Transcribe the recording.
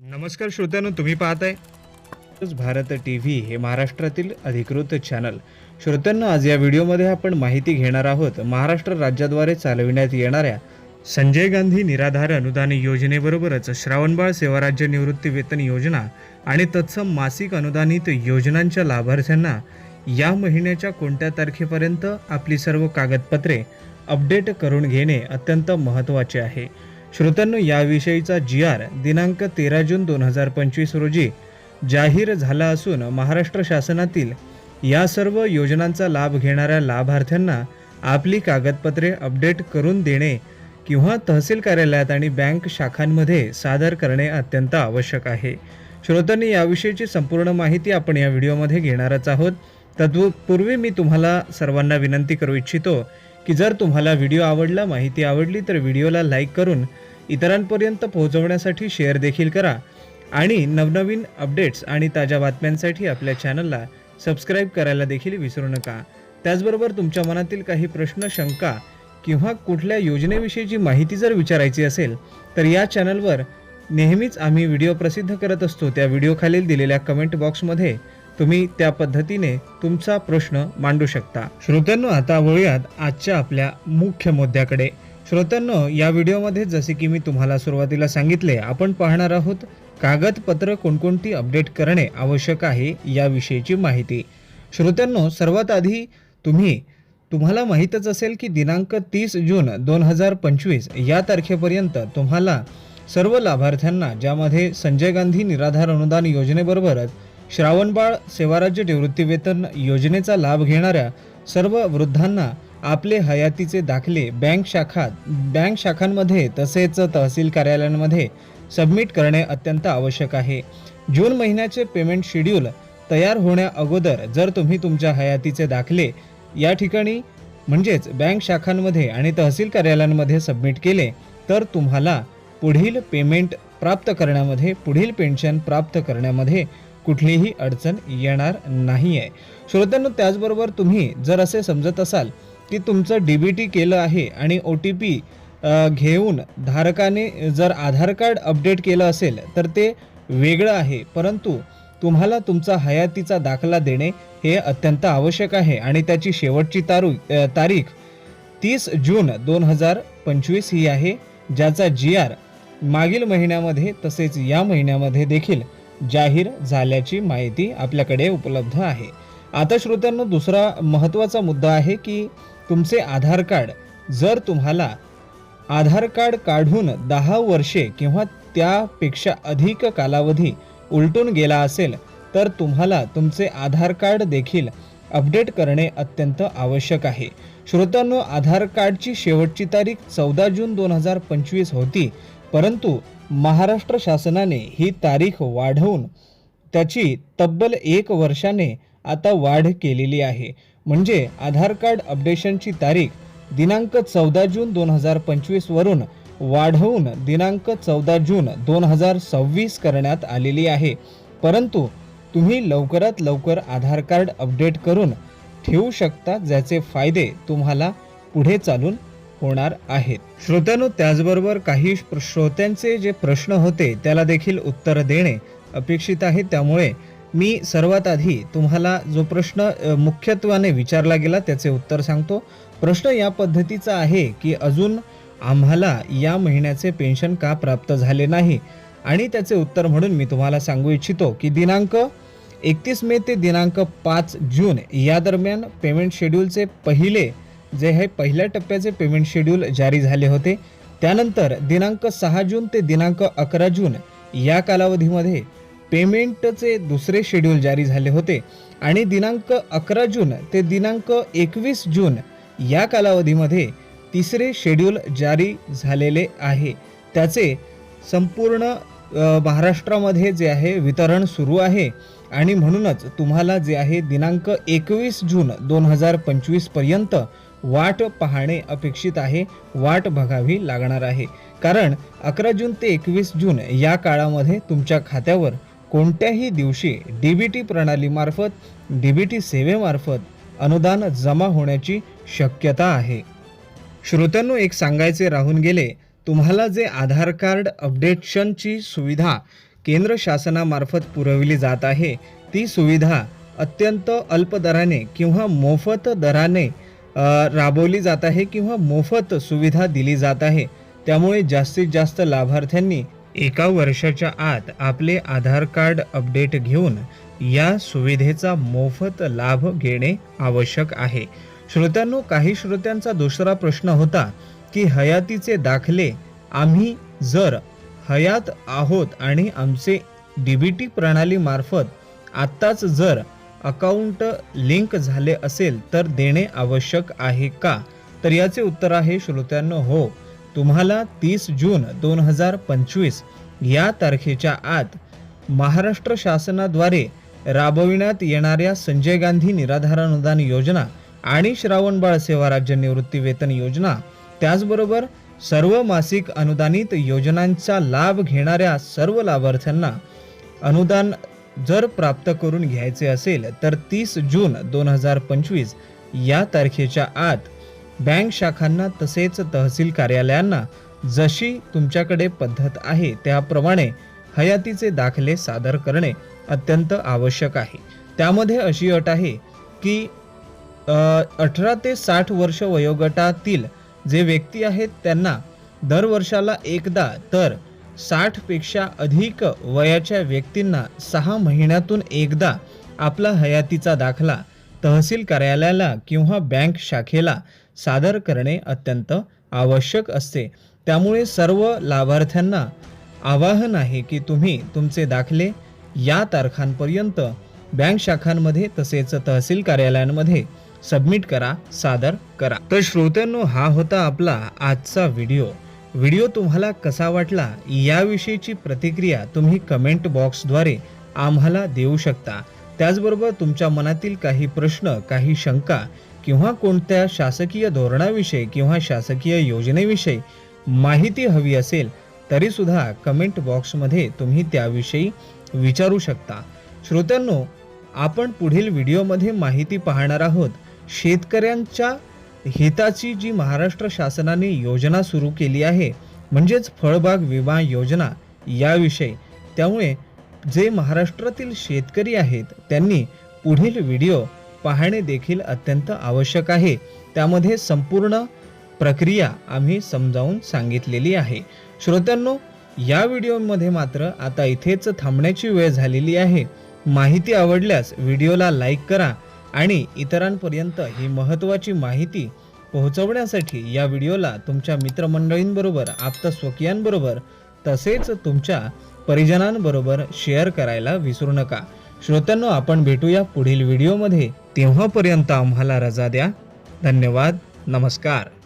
नमस्कार श्रोत्यानो तुम्ही पाहताय भारत टी व्ही हे महाराष्ट्रातील अधिकृत चॅनल श्रोत्यांनो आज या व्हिडिओमध्ये आपण माहिती घेणार आहोत महाराष्ट्र राज्याद्वारे चालविण्यात येणाऱ्या संजय गांधी निराधार अनुदान योजनेबरोबरच श्रावणबाळ सेवाराज्य निवृत्ती वेतन योजना आणि तत्सम मासिक अनुदानित योजनांच्या लाभार्थ्यांना या महिन्याच्या कोणत्या तारखेपर्यंत आपली सर्व कागदपत्रे अपडेट करून घेणे अत्यंत महत्त्वाचे आहे. श्रोत्यांनो याविषयीचा जी आर दिनांक तेरा जून दोन हजार पंचवीस रोजी जाहीर झाला असून महाराष्ट्र शासनातील या सर्व योजनांचा लाभ घेणाऱ्या लाभार्थ्यांना आपली कागदपत्रे अपडेट करून देणे किंवा तहसील कार्यालयात आणि बँक शाखांमध्ये सादर करणे अत्यंत आवश्यक आहे. श्रोत्यांनी याविषयीची संपूर्ण माहिती आपण या व्हिडिओमध्ये घेणारच आहोत. तत्पूर्वी मी तुम्हाला सर्वांना विनंती करू इच्छितो की जर तुम्हाला व्हिडिओ आवडला माहिती आवडली तर व्हिडिओला लाईक करून इतरांपर्यंत पोहोचवण्यासाठी शेअर देखील करा. आणि नवनवीन अपडेट्स आणि ताज्या बातम्यांसाठी आपल्या चॅनलला सबस्क्राईब करायला देखील विसरू नका. त्याचबरोबर तुमच्या मनातील काही प्रश्न शंका किंवा कुठल्या योजनेविषयीची माहिती जर विचारायची असेल तर या चॅनलवर नेहमीच आम्ही व्हिडिओ प्रसिद्ध करत असतो. त्या व्हिडिओ खालील दिलेल्या कमेंट बॉक्समध्ये तुम्ही त्या पद्धतीने तुमचा प्रश्न मांडू शकता. श्रोत्यांनो आता वळूयात आजच्या आपल्या मुख्य मुद्द्याकडे. श्रोत्यांनो या व्हिडिओमध्ये जसे की मी तुम्हाला सुरुवातीला सांगितले आपण पाहणार आहोत कागदपत्र कोणकोणती अपडेट करणे आवश्यक आहे याविषयीची माहिती. श्रोत्यांनो सर्वात आधी तुम्ही तुम्हाला माहीतच असेल की दिनांक तीस जून दोन हजार पंचवीस या तारखेपर्यंत तुम्हाला सर्व लाभार्थ्यांना ज्यामध्ये संजय गांधी निराधार अनुदान योजनेबरोबरच श्रावणबाळ सेवाराज्य निवृत्तीवेतन योजनेचा लाभ घेणाऱ्या सर्व वृद्धांना आपले हयातीचे दाखले बँक शाखात बँक शाखांमध्ये तसेच तहसील कार्यालयांमध्ये सबमिट करणे अत्यंत आवश्यक आहे. जून महिन्याचे पेमेंट शेड्यूल तयार होण्या अगोदर जर तुम्ही तुमच्या हयातीचे दाखले या ठिकाणी म्हणजेच बँक शाखांमध्ये आणि तहसील कार्यालयांमध्ये सबमिट केले तर तुम्हाला पुढील पेमेंट प्राप्त करण्यामध्ये पुढील पेन्शन प्राप्त करण्यामध्ये कुठलीही अडचण येणार नाही आहे श्रोत्यांनो त्याचबरोबर तुम्ही जर असे समजत असाल की तुमचं डी बी टी केलं आहे आणि ओ टी पी घेऊन धारकाने जर आधार कार्ड अपडेट केलं असेल तर ते वेगळं आहे. परंतु तुम्हाला तुमचा हयातीचा दाखला देणे हे अत्यंत आवश्यक आहे आणि त्याची शेवटची तारू तारीख तीस जून दोन हजार पंचवीस ही आहे ज्याचा जी आर मागील महिन्यामध्ये तसेच या महिन्यामध्ये देखील जाहीर झाल्याची माहिती आपल्याकडे उपलब्ध आहे. आता श्रोत्यांनो दुसरा महत्त्वाचा मुद्दा आहे की तुमचे आधार कार्ड जर तुम्हाला आधार कार्ड काढून दहा वर्षे किंवा त्यापेक्षा अधिक कालावधी उलटून गेला असेल तर तुम्हाला तुमचे आधार कार्ड देखील अपडेट करणे अत्यंत आवश्यक आहे. श्रोत्यांनो आधार कार्डची शेवटची तारीख चौदा जून दोन हजार पंचवीस होती परंतु महाराष्ट्र शासनाने ही तारीख वाढवून त्याची तब्बल एक वर्षाने आता वाढ केलेली आहे. म्हणजे आधार कार्ड अपडेशनची तारीख दिनांक चौदा जून दोन हजार पंचवीसवरून वाढवून दिनांक चौदा जून दोन हजार सव्वीस करण्यात आलेली आहे. परंतु तुम्ही लवकरात लवकर आधार कार्ड अपडेट करून ठेवू शकता ज्याचे फायदे तुम्हाला पुढे चालून होणार आहेत. श्रोत्यानो त्याचबरोबर काही श्रोत्यांचे जे प्रश्न होते त्याला देखील उत्तर देणे अपेक्षित आहे. त्यामुळे मी सर्वात आधी तुम्हाला जो प्रश्न मुख्यत्वाने विचारला गेला त्याचे उत्तर सांगतो. प्रश्न या पद्धतीचा आहे की अजून आम्हाला या महिन्याचे पेन्शन का प्राप्त झाले नाही? आणि त्याचे उत्तर म्हणून मी तुम्हाला सांगू इच्छितो की दिनांक एकतीस मे ते दिनांक पाच जून या दरम्यान पेमेंट शेड्यूलचे पहिले जे हे पहिल्या टप्प्याचे पेमेंट शेड्यूल जारी झाले होते त्यानंतर दिनांक सहा जून ते दिनांक अकरा जून या कालावधीमध्ये पेमेंटचे दुसरे शेड्यूल जारी झाले होते आणि दिनांक अकरा जून ते दिनांक एकवीस जून या कालावधीमध्ये तिसरे शेड्यूल जारी झालेले आहे. त्याचे संपूर्ण महाराष्ट्रामध्ये जे आहे वितरण सुरू आहे आणि म्हणूनच तुम्हाला जे आहे दिनांक एकवीस जून दोन हजार पंचवीसपर्यंत वाट पाहणे अपेक्षित आहे वाट बघावी लागणार आहे. कारण अकरा जून ते एकवीस जून या काळामध्ये तुमच्या खात्यावर कोणत्याही दिवशी डी बी टी प्रणालीमार्फत डी बी टी सेवेमार्फत अनुदान जमा होण्याची शक्यता आहे. श्रोत्यांनो एक सांगायचे राहून गेले तुम्हाला जे आधार कार्ड अपडेशनची सुविधा केंद्र शासनामार्फत पुरवली जात आहे ती सुविधा अत्यंत अल्प दराने किंवा मोफत दराने राबवली जात आहे किंवा मोफत सुविधा दिली जात आहे. त्यामुळे जास्तीत जास्त लाभार्थ्यांनी एका वर्षाच्या आत आपले आधार कार्ड अपडेट घेऊन या सुविधेचा मोफत लाभ घेणे आवश्यक आहे. श्रोत्यांनो काही श्रोत्यांचा दुसरा प्रश्न होता की हयातीचे दाखले आम्ही जर हयात आहोत आणि आमचे डी बी टी प्रणालीमार्फत आत्ताच जर अकाउंट लिंक झाले असेल तर देणे आवश्यक आहे का? तर याचे उत्तर आहे श्रोत्यांनो हो. तुम्हाला तीस जून दोन हजार पंचवीस या तारखेच्या आत महाराष्ट्र शासनाद्वारे राबविण्यात येणाऱ्या संजय गांधी निराधार अनुदान योजना आणि श्रावणबाळ सेवा राज्य निवृत्ती वेतन योजना त्याचबरोबर सर्व मासिक अनुदानित योजनांचा लाभ घेणाऱ्या सर्व लाभार्थ्यांना अनुदान जर प्राप्त करून घ्यायचे असेल तर तीस जून दोन हजार पंचवीस या तारखेच्या आत बँक शाखांना तसेच तहसील कार्यालयांना जशी तुमच्याकडे पद्धत आहे त्याप्रमाणे हयातीचे दाखले सादर करणे अत्यंत आवश्यक आहे. त्यामध्ये अशी अट आहे की अठरा ते साठ वर्ष वयोगटातील जे व्यक्ती आहेत त्यांना दरवर्षाला एकदा तर साठपेक्षा अधिक वयाच्या व्यक्तींना सहा महिन्यातून एकदा आपला हयातीचा दाखला तहसील कार्यालयाला किंवा बँक शाखेला सादर करणे अत्यंत आवश्यक असते. त्यामुळे सर्व लाभार्थ्यांना आवाहन आहे की तुम्ही तुमचे दाखले या तारखांपर्यंत बँक शाखांमध्ये तसेच तहसील कार्यालयांमध्ये सबमिट करा सादर करा. तर श्रोत्यांनो हा होता आपला आजचा व्हिडिओ. व्हिडिओ तुम्हाला कसा वाटला याविषयीची प्रतिक्रिया तुम्ही कमेंट बॉक्सद्वारे आम्हाला देऊ शकता. त्याचबरोबर तुमच्या मनातील काही प्रश्न काही शंका किंवा कोणत्या शासकीय धोरणाविषयी किंवा शासकीय योजनेविषयी माहिती हवी असेल तरीसुद्धा कमेंट बॉक्समध्ये तुम्ही त्याविषयी विचारू शकता. श्रोत्यांनो आपण पुढील व्हिडिओमध्ये माहिती पाहणार आहोत. शेतकऱ्यांच्या हिताची जी महाराष्ट्र शासनाने योजना सुरू केली आहे म्हणजेच फळबाग विमा योजना याविषयी त्यामुळे जे महाराष्ट्रातील शेतकरी आहेत त्यांनी पुढील व्हिडिओ पाहणे देखील अत्यंत आवश्यक आहे. त्यामध्ये संपूर्ण प्रक्रिया आम्ही समजावून सांगितलेली आहे. श्रोत्यांनो या व्हिडिओमध्ये मात्र आता इथेच थांबण्याची वेळ झालेली आहे. माहिती आवडल्यास व्हिडिओला लाईक करा आणि इतरांपर्यंत ही महत्त्वाची माहिती पोहोचवण्यासाठी या व्हिडिओला तुमच्या मित्रमंडळींबरोबर आप्तस्वकीयांबरोबर तसेच तुमच्या परिजनांबरोबर शेअर करायला विसरू नका. श्रोत्यांनो आपण भेटूया पुढील व्हिडिओमध्ये. तेव्हापर्यंत आम्हाला रजा द्या. धन्यवाद. नमस्कार.